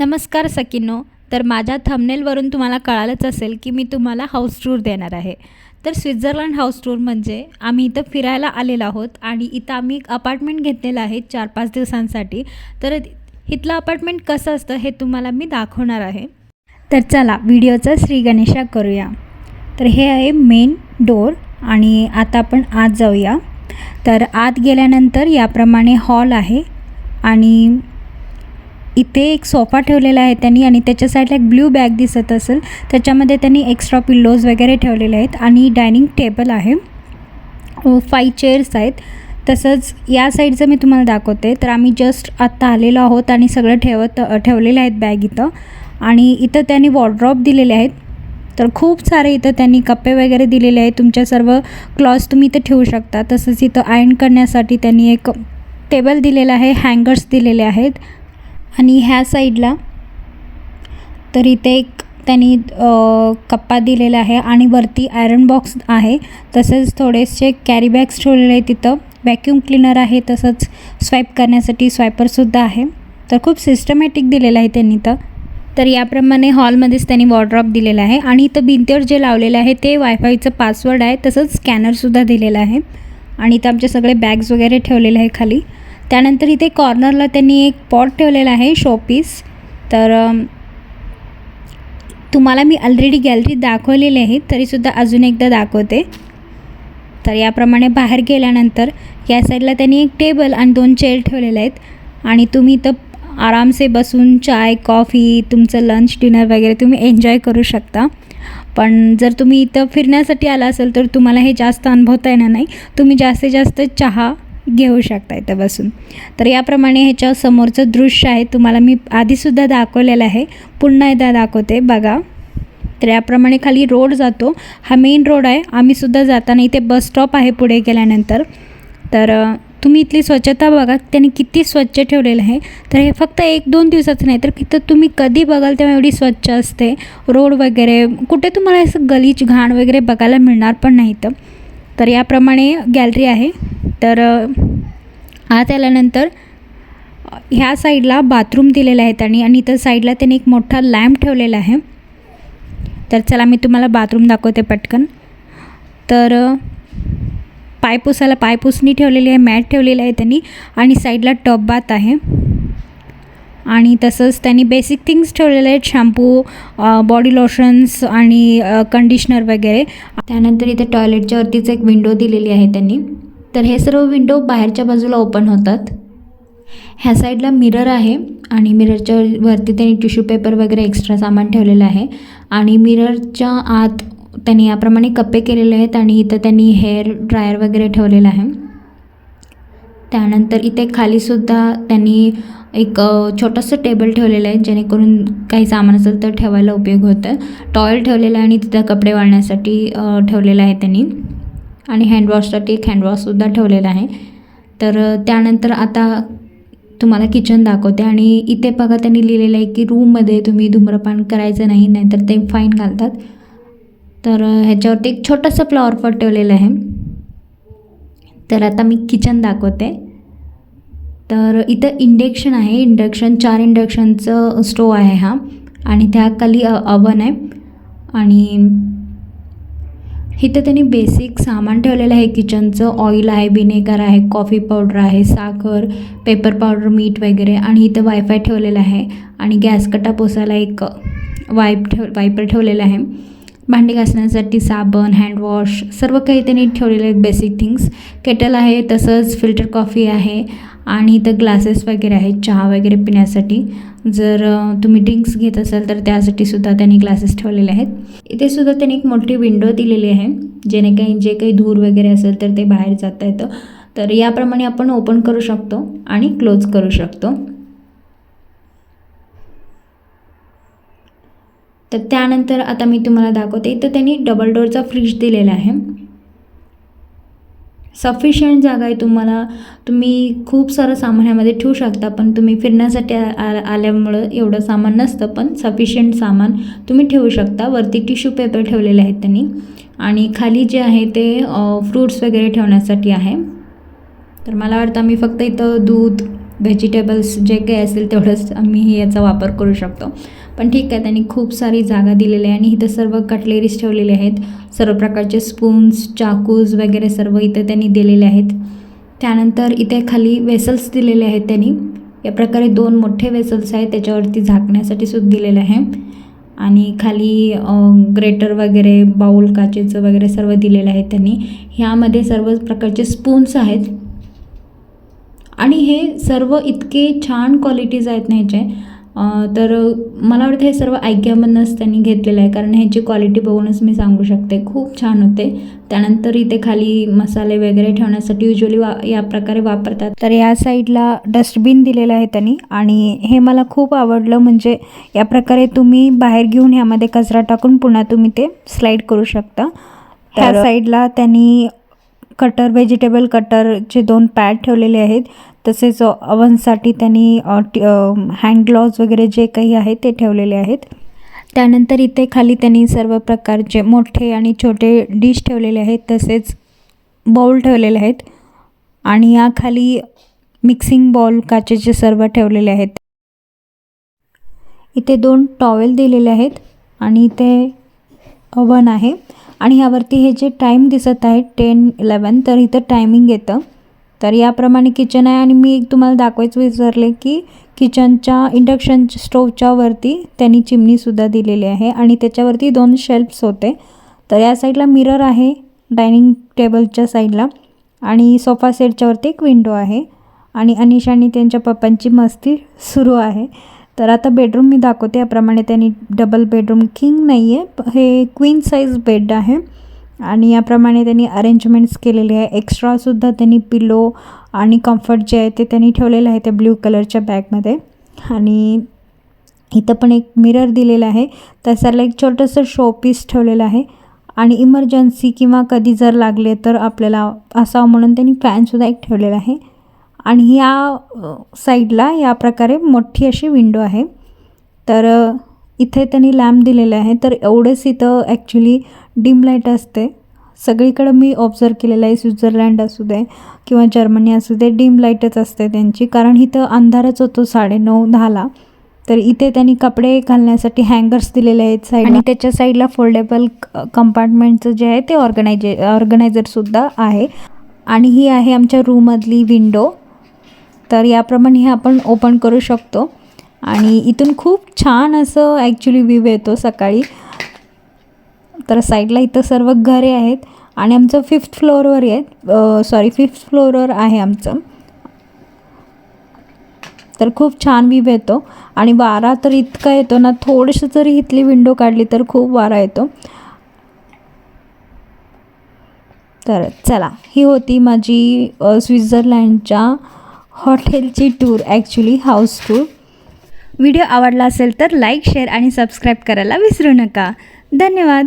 नमस्कार सकिनो तर माझ्या थंबनेलवरून तुम्हाला कळालंच असेल की मी तुम्हाला हाऊस टूर देणार आहे. तर स्वित्झर्लंड हाऊस टूर म्हणजे आम्ही इथं फिरायला आलेलो आहोत आणि इथं आम्ही एक अपार्टमेंट घेतलेलं आहे चार पाच दिवसांसाठी. तर इथलं अपार्टमेंट कसं असतं हे तुम्हाला मी दाखवणार आहे. तर चला व्हिडिओचं श्री गणेशा करूया. तर हे आहे मेन डोर आणि आता आपण आत जाऊया. तर आत गेल्यानंतर याप्रमाणे हॉल आहे आणि इथे एक सोफा ठेवलेला आहे त्यांनी आणि त्याच्या साईडला एक ब्ल्यू बॅग दिसत असेल. त्याच्यामध्ये त्यांनी एक्स्ट्रा पिल्लोज वगैरे ठेवलेले आहेत आणि डायनिंग टेबल आहे. फाईव्ह चेअर्स आहेत. तसंच या साईडचं मी तुम्हाला दाखवते. तर आम्ही जस्ट आत्ता आलेलो आहोत आणि सगळं ठेवत ठेवलेलं आहेत बॅग इथं. आणि इथं त्यांनी वॉर्ड्रॉप दिलेले आहेत. तर खूप सारे इथं त्यांनी कप्पे वगैरे दिलेले आहेत. तुमच्या सर्व क्लॉथ्स तुम्ही इथं ठेवू शकता. तसंच इथं आयर्न करण्यासाठी त्यांनी एक टेबल दिलेला आहे. हँगर्स दिलेले आहेत. आणि ह्या साईडला तर इथे एक त्यांनी कप्पा दिलेला आहे आणि वरती आयरन बॉक्स आहे. तसेच थोडेसे कॅरी बॅग्स ठेवलेले आहेत तिथं. व्हॅक्यूम क्लिनर आहे तसंच स्वाईप करण्यासाठी स्वायपरसुद्धा आहे. तर खूप सिस्टमॅटिक दिलेलं आहे त्यांनी तर तर याप्रमाणे हॉलमध्येच त्यांनी वॉर्ड्रॉप दिलेला आहे. आणि इथं भिंतीवर जे लावलेलं आहे ते वायफायचं पासवर्ड आहे. तसंच स्कॅनरसुद्धा दिलेलं आहे. आणि इथं आमचे सगळे बॅग्स वगैरे ठेवलेले आहे खाली. त्यानंतर इथे कॉर्नरला त्यांनी एक पॉट ठेवलेला आहे शोपीस तर तुम्हाला मी ऑलरेडी गॅलरी दाखवलेली आहे तरीसुद्धा अजून एकदा दाखवते. तर याप्रमाणे बाहेर गेल्यानंतर या साईडला त्यांनी एक टेबल आणि दोन चेअर ठेवलेले आहेत. आणि तुम्ही इथं आरामसे बसून चाय कॉफी तुमचं लंच डिनर वगैरे तुम्ही एन्जॉय करू शकता. पण जर तुम्ही इथं फिरण्यासाठी आला असेल तर तुम्हाला हे जास्त अनुभवता येणार नाही. तुम्ही जास्तीत जास्त चहा घेऊ शकता इथं बसून. तर याप्रमाणे ह्याच्या समोरचं दृश्य आहे तुम्हाला मी आधीसुद्धा दाखवलेलं आहे. पुन्हा एकदा दाखवते बघा. तर याप्रमाणे खाली रोड जातो. हा मेन रोड आहे. आम्हीसुद्धा जाताना इथे बस स्टॉप आहे पुढे गेल्यानंतर. तर तुम्ही इथली स्वच्छता बघा. त्यांनी किती स्वच्छ ठेवलेलं आहे. तर हे फक्त एक दोन दिवसाचं नाही तर इथं तुम्ही कधी बघाल तेव्हा एवढी स्वच्छ असते. रोड वगैरे कुठे तुम्हाला असं गलीच घाण वगैरे बघायला मिळणार पण नाही इथं. तर याप्रमाणे गॅलरी आहे. तर आत आल्यानंतर ह्या साईडला बाथरूम दिलेले आहे त्यांनी आणि इथं साईडला त्यांनी एक मोठा लॅम्प ठेवलेला आहे. तर चला मी तुम्हाला बाथरूम दाखवते पटकन. तर पायपुसाला पाय पुसायला पाय पुसणी ठेवलेली आहे मॅट ठेवलेली आहे त्यांनी आणि साईडला टब बात आहे. आणि तसंच त्यांनी बेसिक थिंग्स ठेवलेले आहेत. शॅम्पू बॉडी लोशन्स आणि कंडिशनर वगैरे. त्यानंतर इथे टॉयलेटच्या वरतीच एक विंडो दिलेली आहे त्यांनी. तर हे सर्व विंडो बाहेरच्या बाजूला ओपन होतात. ह्या साईडला मिरर आहे आणि मिररच्या वरती त्यांनी टिश्यू पेपर वगैरे एक्स्ट्रा सामान ठेवलेलं आहे. आणि मिररच्या आत त्यांनी याप्रमाणे कप्पे केलेले आहेत आणि इथं त्यांनी हेअर ड्रायर वगैरे ठेवलेलं आहे. त्यानंतर इथे खालीसुद्धा त्यांनी एक छोटंसं टेबल ठेवलेलं आहे जेणेकरून काही सामान असेल तर ठेवायला उपयोग होतं टॉयल ठेवलेलं आहे आणि तिथं कपडे वाळण्यासाठी ठेवलेलं आहे त्यांनी. आणि हँडवॉशसाठी एक हँडवॉशसुद्धा ठेवलेला आहे. तर त्यानंतर आता तुम्हाला किचन दाखवते आणि इथे बघा त्यांनी लिहिलेलं आहे की रूममध्ये तुम्ही धूम्रपान करायचं नाही नाहीतर ते फाईन घालतात. तर ह्याच्यावरती एक छोटंसं फ्लॉवर पॉट ठेवलेलं आहे. तर आता मी किचन दाखवते. तर इथं इंडक्शन आहे. इंडक्शन चार इंडक्शनचं स्टोव आहे हा. आणि त्या खाली अवन आहे. आणि इथं त्यांनी बेसिक सामान ठेवलेलं आहे. किचनचं ऑइल आहे विनेगर आहे कॉफी पावडर आहे साखर पेपर पावडर मीठ वगैरे. आणि इथं वायफाय ठेवलेलं आहे. आणि गॅस कटा पोसायला एक वाईप ठेव वायपर ठेवलेलं आहे. भांडी घासण्यासाठी साबण हँडवॉश सर्व काही त्यांनी ठेवलेले आहेत बेसिक थिंग्स केटल आहे तसंच फिल्टर कॉफी आहे. आणि इथं ग्लासेस वगैरे आहेत चहा वगैरे पिण्यासाठी. जर तुम्ही ड्रिंक्स घेत असाल तर त्यासाठी सुद्धा त्यांनी ग्लासेस ठेवलेले आहेत. इथे सुद्धा त्यांनी एक मोठी विंडो दिलेली आहे जेणे काही जे काही धूर वगैरे असेल तर ते बाहेर जाता येतं. तर याप्रमाणे आपण ओपन करू शकतो आणि क्लोज करू शकतो. तर त्यानंतर आता मी तुम्हाला दाखवते इथं त्यांनी डबल डोअरचा फ्रीज दिलेला आहे. सफिशियंट जागा आहे तुम्हाला. तुम्ही खूप सारं सामान ह्यामध्ये ठेवू शकता पण तुम्ही फिरण्यासाठी आ आ- आल्यामुळं एवढं सामान नसतं पण सफिशियंट सामान तुम्ही ठेवू शकता. वरती टिश्यू पेपर ठेवलेले आहेत त्यांनी. आणि खाली जे आहे ते फ्रूट्स वगैरे ठेवण्यासाठी आहे. तर मला वाटतं मी फक्त इथं दूध व्हेजिटेबल्स जे काही असेल तेवढंच आम्ही याचा वापर करू शकतो. पण ठीक आहे त्यांनी खूप सारी जागा दिलेली आहे आणि इथं सर्व कटलेरीज ठेवलेले आहेत. सर्व प्रकारचे स्पून्स चाकूज वगैरे सर्व इथं त्यांनी दिलेले आहेत. त्यानंतर इथे खाली वेसल्स दिलेले आहेत त्यांनी. या प्रकारे दोन मोठे वेसल्स आहेत त्याच्यावरती झाकण्यासाठी सुद्धा दिलेलं आहे. आणि खाली ग्रेटर वगैरे बाऊल काचेचं वगैरे सर्व दिलेलं आहे त्यांनी. ह्यामध्ये सर्व प्रकारचे स्पून्स आहेत. आणि हे सर्व इतके छान क्वालिटीज आहेत ना ह्याचे. तर मला वाटतं हे सर्व ऐक्यामधनंच त्यांनी घेतलेलं आहे. कारण ह्याची क्वालिटी बघूनच मी सांगू शकते. खूप छान होते. त्यानंतर इथे खाली मसाले वगैरे ठेवण्यासाठी युजली वा या प्रकारे वापरतात. तर या साईडला डस्टबिन दिलेलं आहे त्यांनी. आणि हे मला खूप आवडलं. म्हणजे या प्रकारे तुम्ही बाहेर घेऊन ह्यामध्ये कचरा टाकून पुन्हा तुम्ही ते स्लाईड करू शकता. त्या साईडला त्यांनी कटर व्हेजिटेबल कटरचे दोन पॅड ठेवलेले आहेत. तसेच अवनसाठी त्यांनी हँड ग्लॉव्ज वगैरे जे काही आहे ते ठेवलेले आहेत. त्यानंतर इथे खाली त्यांनी सर्व प्रकारचे मोठे आणि छोटे डिश ठेवलेले आहेत. तसेच बाउल ठेवलेले आहेत. आणि या खाली मिक्सिंग बॉल काचेचे सर्व ठेवलेले आहेत. इथे दोन टॉवेल दिलेले आहेत. आणि इथे अवन आहे. आणि ह्यावरती हे जे टाईम दिसत आहे टेन इलेवन तर इथं टायमिंग येतं. तर याप्रमाणे किचन आहे आणि मी एक तुम्हाला दाखवायचं विसरले की किचनच्या इंडक्शन स्टोवच्या वरती त्यांनी चिमणीसुद्धा दिलेली आहे आणि त्याच्यावरती दोन शेल्फ्स होते. तर या साईडला मिरर आहे डायनिंग टेबलच्या साईडला आणि सोफा सेटच्यावरती एक विंडो आहे. आणि अनिशाने आणि त्यांच्या पप्पांची मस्ती सुरू आहे. तर आता बेडरूम मी दाखवते. याप्रमाणे त्यांनी डबल बेडरूम किंग नाही आहे हे क्वीन साईज बेड आहे. आणि याप्रमाणे त्यांनी अरेंजमेंट्स केलेले आहे. एक्स्ट्रासुद्धा त्यांनी पिलो आणि कम्फर्ट जे आहे ते त्यांनी ठेवलेलं आहे त्या ब्ल्यू कलरच्या बॅगमध्ये आणि इथं पण एक मिरर दिलेला आहे. त्यासारला एक छोटंसं शोपीस ठेवलेलं आहे. आणि इमर्जन्सी किंवा कधी जर लागले तर आपल्याला असावं म्हणून त्यांनी फॅनसुद्धा एक ठेवलेला आहे. आणि ह्या साईडला या प्रकारे मोठी अशी विंडो आहे. तर इथे त्यांनी लॅम्प दिलेले आहे. तर एवढेच इथं ॲक्च्युली डिम लाइट असते. सगळीकडं मी ऑब्झर्व केलेलं आहे. स्वित्झर्लंड असू दे किंवा जर्मनी असू दे डिम लाईटच असते त्यांची. कारण इथं अंधारच होतो साडेनऊ दहाला. तर इथे त्यांनी कपडे घालण्यासाठी हँगर्स दिलेले आहेत साईड आणि त्याच्या साईडला फोल्डेबल कंपार्टमेंटचं जे आहे ते ऑर्गनायजे ऑर्गनायझरसुद्धा आहे. आणि ही आहे आमच्या रूममधली विंडो. तर याप्रमाणे हे आपण ओपन करू शकतो. आणि इथून खूप छान असं ॲक्च्युली व्ह्यू येतो सकाळी. तर साईडला इथं सर्व घरे आहेत. आणि आमचं फिफ्थ फ्लोअरवर आहे. सॉरी फिफ्थ फ्लोअरवर आहे आमचं. तर खूप छान व्ह्यू येतो. आणि वारा तर इतका येतो ना थोडंसं जरी इथली विंडो काढली तर खूप वारा येतो. तर चला ही होती माझी स्वित्झर्लँडच्या हॉटेलची tour actually house tour video आवडला असेल तर लाईक शेअर आणि सबस्क्राईब करायला विसरू नका. धन्यवाद.